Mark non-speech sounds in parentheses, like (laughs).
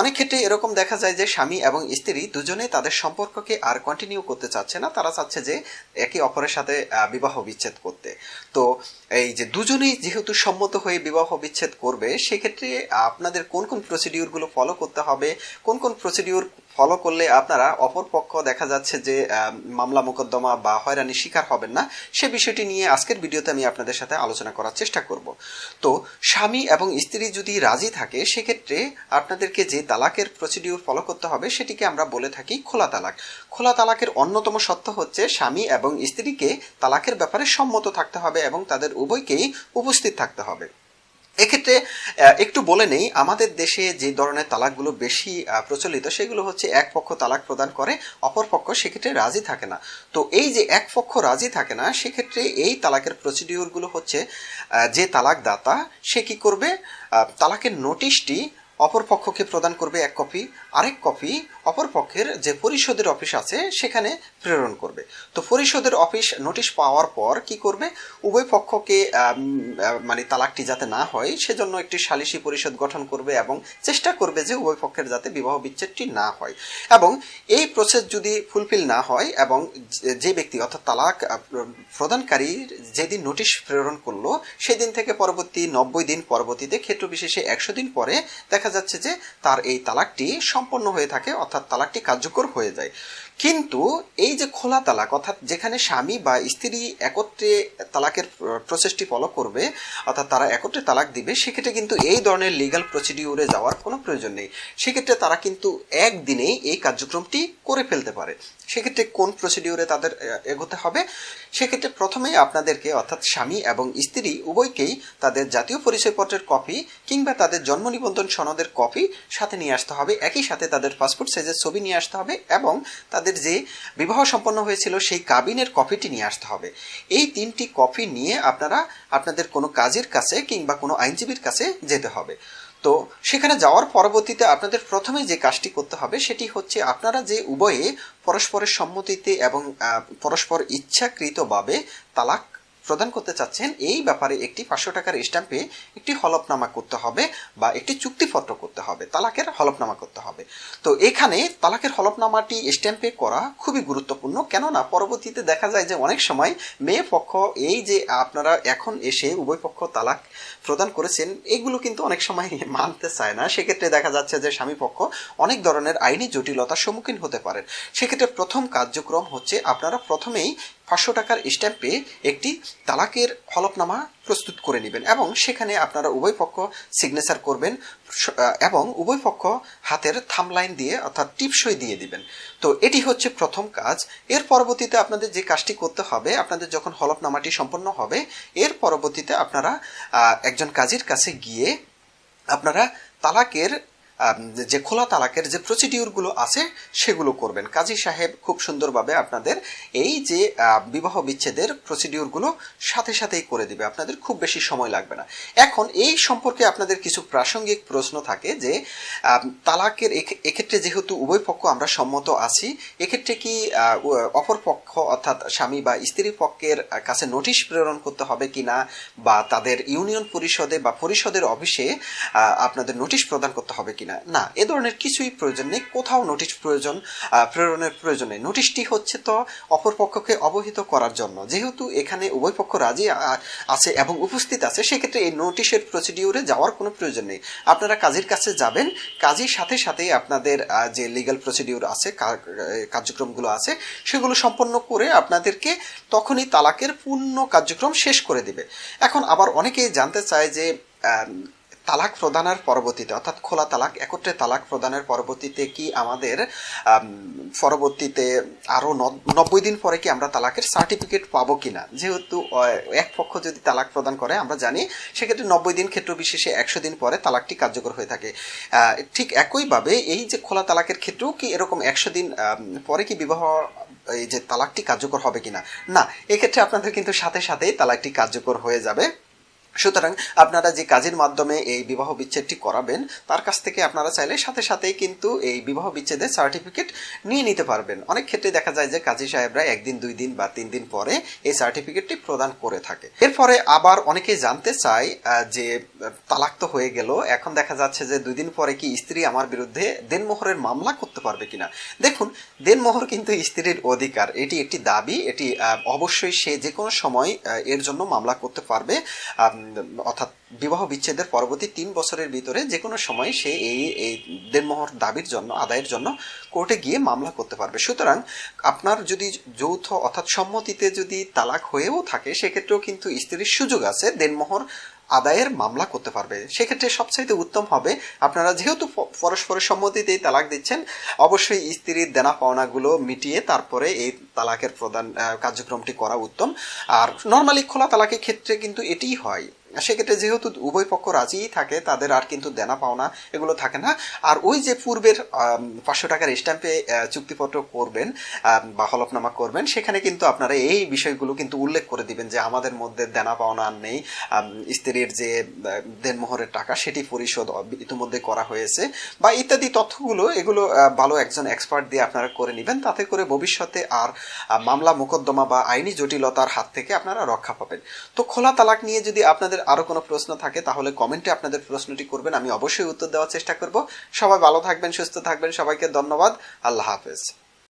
অনেক ক্ষেত্রে এরকম দেখা যায় যে স্বামী এবং স্ত্রী দুজনে তাদের সম্পর্ককে আর কন্টিনিউ করতে চাচ্ছে না। তারা চাচ্ছে যে একে অপরের সাথে বিবাহ বিচ্ছেদ করতে। তো এই যে দুজনেই যেহেতু সম্মত হয়ে বিবাহ বিচ্ছেদ করবে, সেক্ষেত্রে আপনাদের কোন কোন প্রসিডিউরগুলো ফলো করতে হবে, কোন কোন প্রসিডিউর ফলো করলে আপনারা অপর পক্ষ দেখা যাচ্ছে যে মামলা মোকদ্দমা বা হয়রানির শিকার হবেন না। সে বিষয়টি নিয়ে আজকের ভিডিওতে আমি আপনাদের সাথে আলোচনা করার চেষ্টা করব। তো, স্বামী এবং স্ত্রী যদি রাজি থাকে, সেক্ষেত্রে আপনাদেরকে যে তালাকের প্রসিডিউর ফলো করতে হবে, সেটিকে আমরা বলে থাকি খোলা তালাক। খোলা তালাকের অন্যতম সত্য হচ্ছে স্বামী এবং স্ত্রীকে তালাকের ব্যাপারে সম্মত থাকতে হবে এবং তাদের উভয়কেই উপস্থিত থাকতে হবে। এক্ষেত্রে একটু বলে নেই, আমাদের দেশে যে ধরনের তালাকগুলো বেশি প্রচলিত, সেগুলো হচ্ছে এক পক্ষ তালাক প্রদান করে, অপর পক্ষ সেক্ষেত্রে রাজি থাকে না। তো এই যে এক পক্ষ রাজি থাকে না, সেক্ষেত্রে এই তালাকের প্রসিডিউরগুলো হচ্ছে যে তালাক দাতা সে কি করবে? তালাকের নোটিশটি অপর পক্ষকে প্রদান করবে এক কপি, আরেক কপি অপর পক্ষের যে পরিষদের অফিস আছে সেখানে প্রেরণ করবে। তো পরিষদের অফিস নোটিশ পাওয়ার পর কি করবে? উভয় পক্ষকে মানে তালাকটি যাতে না হয়, সেজন্য একটি সালিসি পরিষদ গঠন করবে এবং চেষ্টা করবে যে উভয় পক্ষের যাতে বিবাহ বিচ্ছেদটি না হয়। এবং এই প্রসেস যদি ফুলফিল না হয় এবং যে- ব্যক্তি অর্থাৎ তালাক প্রদানকারী যেদিন নোটিশ প্রেরণ করল, সেদিন থেকে পরবর্তী নব্বই দিন পরবর্তীতে, ক্ষেত্র বিশেষে একশো দিন পরে দেখা যাচ্ছে যে তার এই তালাকটি সম্পন্ন হয়ে থাকে অর্থাৎ তালাকটি কার্যকর হয়ে যায়। কিন্তু এই যে খোলা তালাক, অর্থাৎ যেখানে স্বামী বা স্ত্রী একত্রে তালাকের প্রসেসটি ফলো করবে, অর্থাৎ তারা একত্রে তালাক দিবে, সেক্ষেত্রে কিন্তু এই ধরনের লিগাল প্রসিডিউরে যাওয়ার কোনো প্রয়োজন নেই। সেক্ষেত্রে তারা কিন্তু একদিনেই এই কার্যক্রমটি করে ফেলতে পারে। সেক্ষেত্রে কোন প্রসিডিউরে তাদের এগোতে হবে? সেক্ষেত্রে প্রথমেই আপনাদেরকে, অর্থাৎ স্বামী এবং স্ত্রী উভয়কেই তাদের জাতীয় পরিচয়পত্রের কপি কিংবা তাদের জন্ম নিবন্ধন সনদের কপি সাথে নিয়ে আসতে হবে। একই সাথে তাদের পাসপোর্ট সাইজের ছবি নিয়ে আসতে হবে এবং তাদের যে বিবাহ সম্পন্ন হয়েছিল, সেই কাবিনের কপিটি নিয়ে আসতে হবে। এই তিনটি কপি নিয়ে আপনারা আপনাদের কোনো কাজের কাছে কিংবা কোনো আইনজীবীর কাছে যেতে হবে। তো সেখানে যাওয়ার পরবর্তীতে আপনাদের প্রথমে যে কাজটি করতে হবে, সেটি হচ্ছে আপনারা যে উভয়ে পরস্পরের সম্মতিতে এবং পরস্পর ইচ্ছাকৃতভাবে তালাক প্রদান করতে চাচ্ছেন, এই ব্যাপারে একটি পাঁচশো টাকার স্ট্যাম্পে একটি হলফনামা করতে হবে বা একটি চুক্তিপত্র করতে হবে, তালাকের হলফনামা করতে হবে। তো এখানে তালাকের হলফনামাটি স্ট্যাম্পে করা খুবই গুরুত্বপূর্ণ, কেননা পরবর্তীতে দেখা যায় যে অনেক সময় মেয়ে পক্ষ, এই যে আপনারা এখন এসে উভয় পক্ষ তালাক প্রদান করেছেন, এগুলো কিন্তু অনেক সময় (laughs) মানতে চায় না। সেক্ষেত্রে দেখা যাচ্ছে যে স্বামী পক্ষ অনেক ধরনের আইনি জটিলতার সম্মুখীন হতে পারেন। সেক্ষেত্রে প্রথম কার্যক্রম হচ্ছে আপনারা প্রথমেই পাঁচশো টাকার স্ট্যাম্পে একটি তালাকের হলফনামা প্রস্তুত করে নেবেন এবং সেখানে আপনারা উভয় পক্ষ সিগনেচার করবেন এবং উভয় পক্ষ হাতের থামলাইন দিয়ে অর্থাৎ টিপসই দিয়ে দিবেন। তো এটি হচ্ছে প্রথম কাজ। এর পরবর্তীতে আপনাদের যে কাজটি করতে হবে, আপনাদের যখন হলফনামাটি সম্পন্ন হবে, এর পরবর্তীতে আপনারা একজন কাজীর কাছে গিয়ে আপনারা তালাকের যে খোলা তালাকের যে প্রসিডিউরগুলো আছে, সেগুলো করবেন। কাজী সাহেব খুব সুন্দরভাবে আপনাদের এই যে বিবাহ বিচ্ছেদের প্রসিডিউরগুলো সাথে সাথেই করে দিবে। আপনাদের খুব বেশি সময় লাগবে না। এখন এই সম্পর্কে আপনাদের কিছু প্রাসঙ্গিক প্রশ্ন থাকে যে তালাকের এক্ষেত্রে যেহেতু উভয় পক্ষ আমরা সম্মত আছি, এক্ষেত্রে কি অপর পক্ষ অর্থাৎ স্বামী বা স্ত্রী পক্ষের কাছে নোটিশ প্রেরণ করতে হবে কিনা বা তাদের ইউনিয়ন পরিষদে বা পরিষদের অফিসে আপনাদের নোটিশ প্রদান করতে হবে কিনা না, এ ধরনের কিছুই প্রয়োজন নেই। কোথাও নোটিশ প্রয়োজন প্রেরণের প্রয়োজন নেই। নোটিশটি হচ্ছে তো অপর পক্ষকে অবহিত করার জন্য। যেহেতু এখানে উভয় পক্ষ রাজি আছে এবং উপস্থিত আছে, সেক্ষেত্রে এই নোটিশের প্রসিডিউরে যাওয়ার কোনো প্রয়োজন নেই। আপনারা কাজীর কাছে যাবেন। কাজীর সাথে সাথে আপনাদের যে লিগ্যাল প্রসিডিউর আছে কার্যক্রমগুলো আছে, সেগুলো সম্পন্ন করে আপনাদেরকে তখনই তালাকের পূর্ণ কার্যক্রম শেষ করে দিবে। এখন আবার অনেকেই জানতে চায় যে তালাক প্রদানের পরবর্তীতে, অর্থাৎ খোলা তালাক, একত্রে তালাক প্রদানের পরবর্তীতে কি আমাদের পরবর্তীতে আরও ন- নব্বই দিন পরে কি আমরা তালাকের সার্টিফিকেট পাবো কিনা? যেহেতু এক পক্ষ যদি তালাক প্রদান করে, আমরা জানি সেক্ষেত্রে নব্বই দিন ক্ষেত্র বিশেষে একশো দিন পরে তালাকটি কার্যকর হয়ে থাকে। ঠিক একইভাবে এই যে খোলা তালাকের ক্ষেত্রেও কি এরকম একশো দিন পরে কি বিবাহ, এই যে তালাকটি কার্যকর হবে কিনা? না, এক্ষেত্রে আপনাদের কিন্তু সাথে সাথেই তালাকটি কার্যকর হয়ে যাবে। সুতরাং আপনারা যে কাজের মাধ্যমে এই বিবাহ বিচ্ছেদটি করাবেন, তার কাছ থেকে আপনারা চাইলে সাথে সাথেই কিন্তু এই বিবাহ বিচ্ছেদের সার্টিফিকেট নিয়ে নিতে পারবেন। অনেক ক্ষেত্রে দেখা যায় যে কাজী সাহেবরা একদিন, দুই দিন বা তিন দিন পরে এই সার্টিফিকেটটি প্রদান করে থাকে। এরপরে আবার অনেকেই জানতে চায় যে তালাক তো হয়ে গেল, এখন দেখা যাচ্ছে যে দুই দিন পরে কি স্ত্রী আমার বিরুদ্ধে দেনমোহরের মামলা করতে পারবে কিনা? দেখুন, দেনমোহর কিন্তু স্ত্রীর অধিকার, এটি একটি দাবি, এটি অবশ্যই সে যে কোনো সময় এর জন্য মামলা করতে পারবে। অর্থাৎ বিবাহ বিচ্ছেদের পরবর্তী তিন বছরের ভিতরে যে কোনো সময় সে এই এই দেনমোহর দাবির জন্য, আদায়ের জন্য কোর্টে গিয়ে মামলা করতে পারবে। সুতরাং আপনার যদি যৌথ অর্থাৎ সম্মতিতে যদি তালাক হয়েও থাকে, সেক্ষেত্রেও কিন্তু স্ত্রীর সুযোগ আছে দেনমোহর আদায়ের মামলা করতে পারবে। সেক্ষেত্রে সবচাইতে উত্তম হবে, আপনারা যেহেতু পরস্পরের সম্মতিতেই তালাক দিচ্ছেন, অবশ্যই স্ত্রীর দেনা পাওনাগুলো মিটিয়ে তারপরে এই তালাকের প্রদান কার্যক্রমটি করা উত্তম। আর নর্মালি খোলা তালাকের ক্ষেত্রে কিন্তু এটিই হয়। সেক্ষেত্রে যেহেতু উভয় পক্ষ রাজিই থাকে, তাদের আর কিন্তু দেনা পাওনা এগুলো থাকে না। আর ওই যে পূর্বের পাঁচশো টাকার স্ট্যাম্পে চুক্তিপত্র করবেন বা হলফনামা করবেন, সেখানে কিন্তু আপনারা এই বিষয়গুলো কিন্তু উল্লেখ করে দিবেন যে আমাদের মধ্যে দেনা পাওনা আর নেই। স্ত্রীর যে দেনমোহরের টাকা সেটি পরিশোধ ইতিমধ্যে করা হয়েছে, বা ইত্যাদি তথ্যগুলো এগুলো ভালো একজন এক্সপার্ট দিয়ে আপনারা করে নেবেন, তাতে করে ভবিষ্যতে আর মামলা, মোকদ্দমা বা আইনি জটিলতার হাত থেকে আপনারা রক্ষা পাবেন। তো খোলা তালাক নিয়ে যদি আপনাদের আরও কোনো প্রশ্ন থাকে, তাহলে কমেন্টে আপনাদের প্রশ্নটি করবেন, আমি অবশ্যই উত্তর দেওয়ার চেষ্টা করব। সবাই ভালো থাকবেন, সুস্থ থাকবেন, সবাইকে ধন্যবাদ, আল্লাহ হাফেজ।